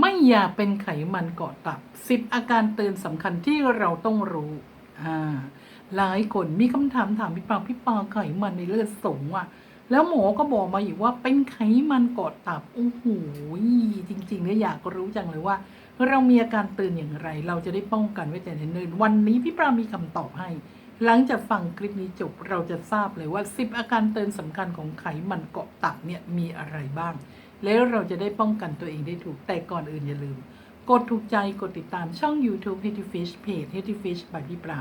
ไม่อยากเป็นไขมันเกาะตับสิบอาการเตือนสำคัญที่เราต้องรู้อ่าหลายคนมีคำถามถามพี่ปาพี่ปาไขมันในเลือดสูงอะแล้วหมอก็บอกมาอีกว่าเป็นไขมันเกาะตับโอ้โหจริงๆเนี่ยอยากรู้จังเลยว่า เรามีอาการเตือนอย่างไร เราจะได้ป้องกันไว้แต่เนิ่นๆวันนี้พี่ปรามีคำตอบให้ หลังจากฟังคลิปนี้จบเราจะทราบเลยว่า 10 อาการเตือนสำคัญของไขมันเกาะตับเนี่ยมีอะไรบ้าง แล้วเราจะได้ป้องกันตัวเองได้ถูก แต่ก่อนอื่นอย่าลืม กดถูกใจกดติดตามช่อง YouTube Hetty Fish Page Hetty Fish by พี่ปลา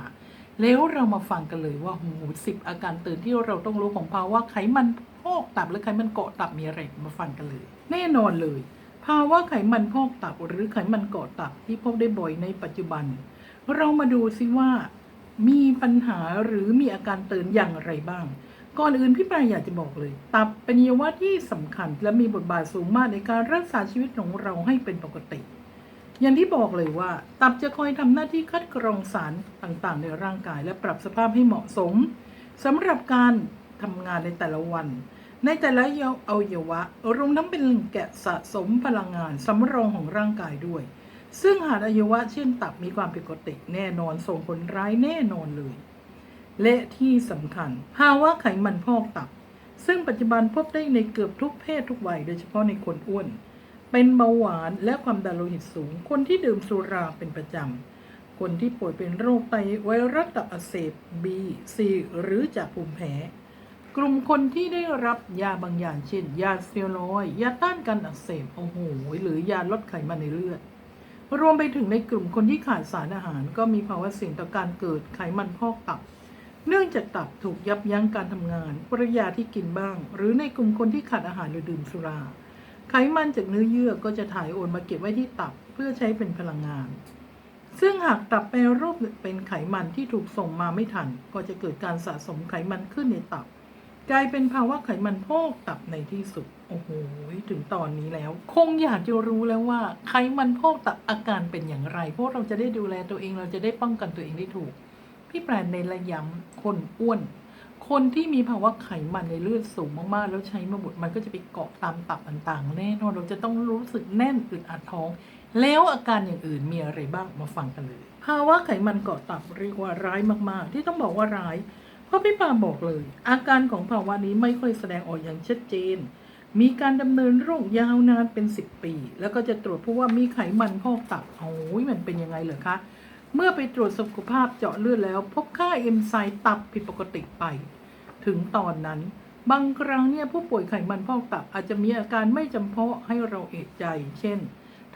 แล้วเรามาฟังกันเลยว่าโหสิบอาการเตือนที่เราต้องรู้ของภาวะไขมันพอกตับหรือไขมันเกาะตับมีอะไรมาฟังกันเลย แน่นอนเลย ภาวะไขมันพอกตับหรือไขมันเกาะตับที่พบได้บ่อยในปัจจุบัน เรามาดูซิว่า มีปัญหาหรือมีอาการเตือนอย่างไรบ้าง ก่อนอื่นพี่ปลายอยากจะบอกเลย ตับเป็นอวัยวะที่สำคัญ และมีบทบาทสูงมากในการรักษาชีวิตของเราให้เป็นปกติ อย่างที่บอกเลยว่า ตับจะคอยทำหน้าที่คัดกรองสารต่างๆ ในร่างกาย และปรับสภาพให้เหมาะสมสำหรับการทำงานในแต่ละวัน ในแต่ละอวัยวะรวมทั้งเป็นแหล่งแกะสะสมพลังงานสำรองของร่างกายด้วย ซึ่งหากอวัยวะเช่นตับมีความผิดปกติแน่นอนส่งผลร้ายแน่นอนเลย และที่สำคัญภาวะไขมันพอกตับ ซึ่งปัจจุบันพบได้ในเกือบทุกเพศทุกวัย โดยเฉพาะในคนอ้วน เป็นเบาหวานและความดันโลหิตสูง คนที่ดื่มสุราเป็นประจำ คนที่ป่วยเป็นโรคไตไวรัสตับอักเสบ B C หรือจากภูมิแพ้ กลุ่มคนที่ได้รับยาบางอย่างเช่น ยาสเตียรอยด์ยาต้านการอักเสบโอ้โหหรือยาลดไขมันในเลือดรวมไปถึงในกลุ่มคนที่ขาดสารอาหาร ก็มีภาวะเสี่ยงต่อการเกิดไขมันพอกตับ เนื่องจากตับถูกยับยั้งการทำงานปริยาที่กินบ้าง หรือในกลุ่มคนที่ขาดอาหารหรือดื่มสุรา ไขมันจากเนื้อเยื่อก็จะถ่ายโอนมาเก็บไว้ที่ตับเพื่อใช้เป็นพลังงาน ซึ่งหากตับแปรรูปเป็นไขมันที่ถูกส่งมาไม่ทัน ก็จะเกิดการสะสมไขมันขึ้นในตับ กลายเป็นภาวะไขมันพอกตับในที่สุด โอ้โหถึงตอนนี้แล้ว คงอยากจะรู้แล้วว่าไขมันพอกตับอาการเป็นอย่างไร เพราะเราจะได้ดูแลตัวเองเราจะได้ป้องกันตัวเองได้ถูก พี่แปรในระยำคนอ้วน คนที่มีภาวะไขมันในเลือดสูงมากๆ แล้วใช้มาบุดมันก็จะไปเกาะตามตับต่างๆ แน่นอนเราจะต้องรู้สึกแน่นอึดอัดท้อง แล้วอาการอย่างอื่นมีอะไรบ้างมาฟังกันเลย ภาวะไขมันเกาะตับเรียกว่าร้ายมากๆ ที่ต้องบอกว่าร้าย เพราะพี่ปาบอกเลย อาการของภาวะนี้ไม่ค่อยแสดงออกอย่างชัดเจนมีการดำเนินโรคยาวนานเป็น 10 ปี แล้วก็จะตรวจพบว่ามีไขมันพอกตับโอ้ยมันเป็นยังไงเหรอคะ เมื่อไปตรวจสุขภาพเจาะเลือดแล้ว พบค่าเอนไซม์ตับผิดปกติไป ถึงตอนนั้น บางครั้งเนี่ยผู้ป่วยไขมันพอกตับอาจจะมีอาการไม่จำเพาะให้เราเอะใจ เช่น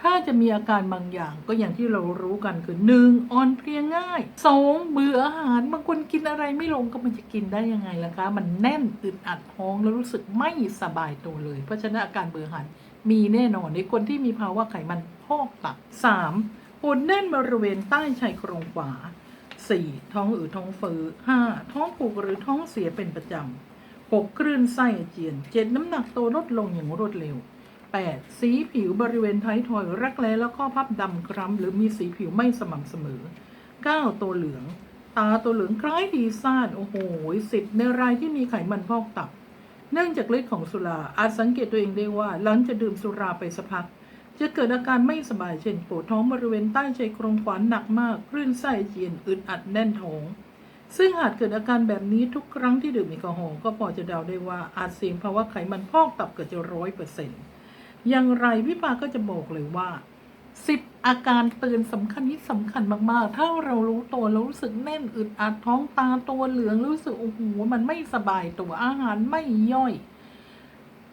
ถ้าจะมีอาการบางอย่างก็อย่างที่เรารู้กันคือหนึ่งอ่อนเพลียง่ายสองเบื่ออาหารบางคนกินอะไรไม่ลงก็มันจะกินได้ยังไงล่ะคะ มันแน่นอึดอัดท้องแล้วรู้สึกไม่สบายตัวเลย เพราะฉะนั้นอาการเบื่ออาหารมีแน่นอนในคนที่มีภาวะไขมันพอกตับสาม ปวดแน่นบริเวณใต้ชายโครงขวาสี่ท้องอืดท้องเฟ้อห้าท้องผูกหรือท้องเสียเป็นประจำหกคลื่นไส้อาเจียนเจ็ดน้ำหนักตัวลดลงอย่างรวดเร็ว 8. สีผิวบริเวณท้ายทอยรักแร้และข้อพับดำคล้ำหรือมีสีผิวไม่สม่ำเสมอ 9. ตัวเหลือง ตาตัวเหลืองคล้ายดีซ่านโอ้โหสิบในรายที่มีไขมันพอกตับ เนื่องจากฤทธิ์ของสุราอาจสังเกตตัวเองได้ว่าหลังจะดื่มสุราไปสักพัก จะเกิดอาการไม่สบายเช่นปวดท้องบริเวณใต้ชายโครงขวานหนักมากคลื่นไส้เจียนอึดอัดแน่นท้อง ซึ่งหากเกิดอาการแบบนี้ทุกครั้งที่ดื่มแอลกอฮอล์ก็พอจะเดาได้ว่าอาจเสี่ยงภาวะไขมันพอกตับเกิดจะร้อยเปอร์เซ็นต์อย่างไรพี่ปาก็จะบอกเลยว่าสิบอาการเตือนสำคัญที่สำคัญมากๆ ถ้าเรารู้ตัวแล้วรู้สึกแน่นอึดอัดท้องตาตัวเหลืองรู้สึกโอ้โหมันไม่สบายตัวอาหารไม่ย่อย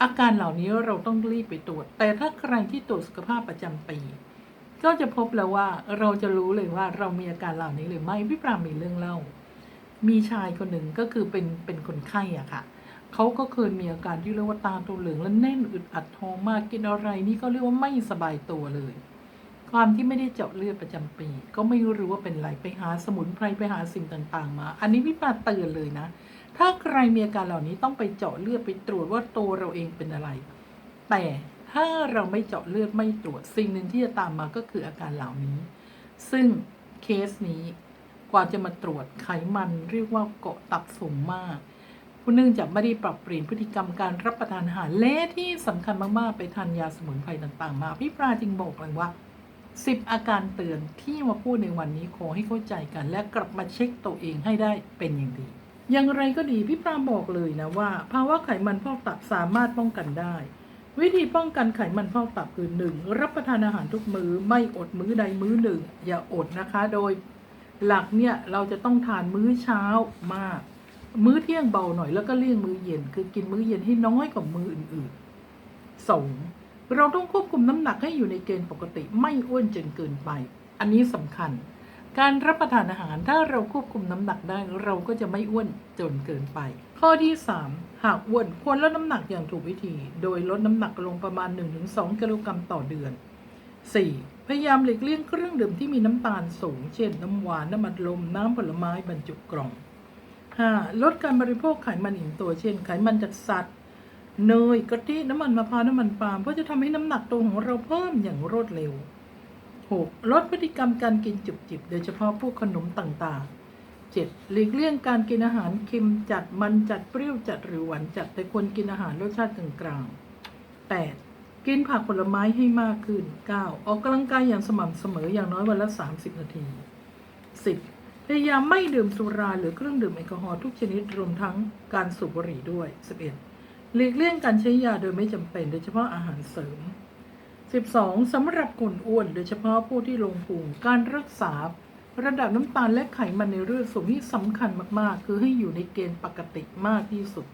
อาการเหล่านี้เราต้องรีบไปตรวจ แต่ถ้าใครที่ตรวจสุขภาพประจำปี ก็จะพบแล้วว่าเราจะรู้เลยว่าเรามีอาการเหล่านี้หรือไม่พี่ปรามีเรื่องเล่า มีชายคนหนึ่งก็คือเป็นเป็นคนไข้อะค่ะเขาก็เคยมีอาการที่เรียกว่าตาตัวเหลืองและแน่นอึดอัดท้องมากกินอะไรนี่ก็เรียกว่าไม่สบายตัวเลย ความที่ไม่ได้เจาะเลือดประจำปี ก็ไม่รู้ว่าเป็นไรไปหาสมุนไพรไปหาสิ่งต่าง ๆ มา อันนี้พี่ปาเตือนเลยนะ ถ้าใครมีอาการเหล่านี้ต้องไปเจาะเลือดไปตรวจว่าตัวเราเองเป็นอะไร แต่ถ้าเราไม่เจาะเลือดไม่ตรวจสิ่งหนึ่งที่จะตามมาก็คืออาการเหล่านี้ ซึ่งเคสนี้กว่าจะมาตรวจไขมันเรียกว่าเกาะตับสูงมากคุณเนื่องจากไม่ได้ปรับเปลี่ยนพฤติกรรมการรับประทานอาหารและที่สำคัญมากๆ ไปทานยาสมุนไพรต่างๆ มาพี่ปลาจึงบอกเลยว่า10อาการเตือนที่มาพูดในวันนี้ขอให้เข้าใจกัน และกลับมาเช็คตัวเองให้ได้เป็นอย่างดี อย่างไรก็ดีพี่ปรามบอกเลยนะว่า ภาวะไขมันพอกตับสามารถป้องกันได้ วิธีป้องกันไขมันพอกตับคือหนึ่งรับประทานอาหารทุกมือ้อไม่อดมื้อใดมื้อหนึ่ง อย่าอดนะคะ โดยหลักเนี่ยเราจะต้องทานมื้อเช้ามาก มื้อเที่ยงเบาหน่อยแล้วก็เลี่ยงมื้อเย็น คือกินมื้อเย็นให้น้อยกว่ามื้ออื่นๆสองเราต้องควบคุมน้ำหนักให้อยู่ในเกณฑ์ปกติไม่อ้วนจนเกินไป อันนี้สำคัญ การรับประทานอาหารถ้าเราควบคุมน้ำหนักได้เราก็จะไม่อ้วนจนเกินไป ข้อที่ 3 หากอ้วนควรลดน้ำหนักอย่างถูกวิธี โดยลดน้ำหนักลงประมาณ 1-2กิโลกรัมต่อเดือน 4. พยายามหลีกเลี่ยงเครื่องดื่มที่มีน้ำตาลสูง เช่น น้ำหวาน น้ำมันลม น้ำผลไม้บรรจุกล่อง 5. ลดการบริโภคไขมันอิ่มตัว เช่น ไขมันจากสัตว์ เนยกะทิน้ำมันมะพร้าวน้ำมันปาล์มเพราะจะทำให้น้ำหนักตัวของเราเพิ่มอย่างรวดเร็ว 6. ลดพฤติกรรมการกินจุบจิบ โดยเฉพาะพวกขนมต่างๆ 7. หลีกเลี่ยงการกินอาหารเค็มจัดมันจัดเปรี้ยวจัดหรือหวานจัดแต่ควรกินอาหารรสชาติกลางๆ 8. กินผักผลไม้ให้มากขึ้น 9. ออกกำลังกายอย่างสม่ำเสมออย่างน้อยวันละ 30 นาที 10. พยายามไม่ดื่มสุราหรือเครื่องดื่มแอลกอฮอล์ทุกชนิดรวมทั้งการสูบบุหรี่ด้วย 11. หลีกเลี่ยงการใช้ยาโดยไม่จำเป็น โดยเฉพาะอาหารเสริม 12. สำหรับคนอ้วน โดยเฉพาะผู้ที่ลงพุงการรักษา ระดับน้ำตาลและไขมันในเลือดสูงที่สำคัญมาก ๆ คือให้อยู่ในเกณฑ์ปกติมากที่สุด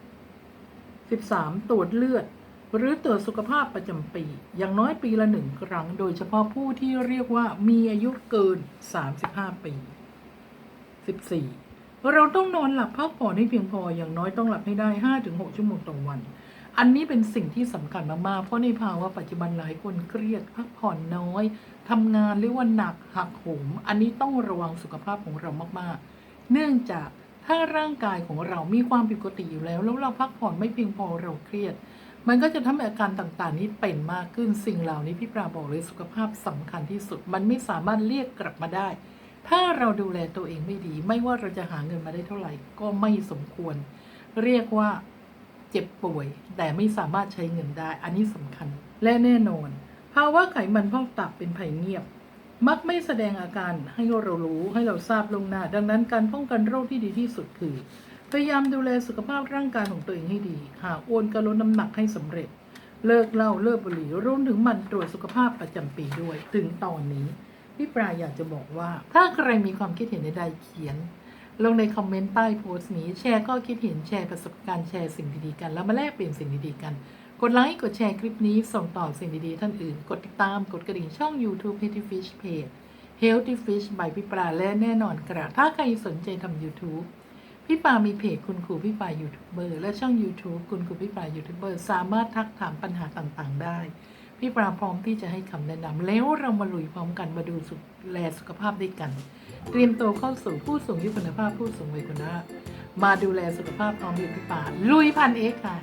13. ตรวจเลือด หรือตรวจสุขภาพประจำปี อย่างน้อยปีละหนึ่งครั้ง โดยเฉพาะผู้ที่เรียกว่ามีอายุเกิน 35 ปี 14. เราต้องนอนหลับพักผ่อนให้เพียงพออย่างน้อยต้องหลับให้ได้ 5-6 ชั่วโมงต่อวัน อันนี้เป็นสิ่งที่สำคัญมากๆ เพราะในภาวะปัจจุบันหลายคนเครียดพักผ่อนน้อยทำงานเรียกว่าหนักหักโหม อันนี้ต้องระวังสุขภาพของเรามากๆ เนื่องจากถ้าร่างกายของเรามีความผิดปกติอยู่แล้ว แล้วเราพักผ่อนไม่เพียงพอเราเครียด มันก็จะทำให้อาการต่างๆ นี้เป็นมากขึ้นสิ่งเหล่านี้พี่ปราบอกเลยสุขภาพสำคัญที่สุด มันไม่สามารถเรียกกลับมาได้ ถ้าเราดูแลตัวเองไม่ดี ไม่ว่าเราจะหาเงินมาได้เท่าไหร่ก็ไม่สมควร เรียกว่า เจ็บป่วย แต่ไม่สามารถใช้เงินได้ อันนี้สำคัญ และแน่นอน ภาวะไขมันพอกตับเป็นภัยเงียบ มักไม่แสดงอาการให้เรารู้ให้เราทราบลงหน้า ดังนั้นการป้องกันโรคที่ดีที่สุดคือ พยายามดูแลสุขภาพร่างกายของตัวเองให้ดี หากอ้วนก็ลดน้ำหนักให้สำเร็จ เลิกเหล้าเลิกบุหรี่รวมถึงมันตรวจสุขภาพประจำปีด้วย ถึงตอนนี้พี่ปลาอยากจะบอกว่า ถ้าใครมีความคิดเห็นใดๆเขียน ลงในคอมเมนต์ใต้โพสต์นี้แชร์ก็คิดเห็นแชร์ประสบการณ์แชร์สิ่งดีๆกัน แล้วมาแลกเปลี่ยนสิ่งดีๆกัน กดไลค์กดแชร์คลิปนี้ส่งต่อสิ่งดีๆท่านอื่น กดติดตามกดกระดิ่งช่อง YouTube Healthy Fish Page Healthy Fish by พี่ปลาและแน่นอนกระถ้าใครสนใจทำ YouTube พี่ปามีเพจคุณครูพี่ปายูทูบเบอร์และช่อง YouTube คุณครูพี่ปายูทูบเบอร์สามารถทักถามปัญหาต่างๆ ได้ พี่ปราพร้อมที่จะให้คำแนะนำแล้วเรามาลุยพร้อมกันมาดูสุขแลสุขภาพด้วยกัน เตรียมตัวเข้าสู่ผู้สูงอายุคุณภาพผู้สูงวัยคุณภาพมาดูแลสุขภาพพร้อมอยู่พี่ปาลุยพันเอกค่ะ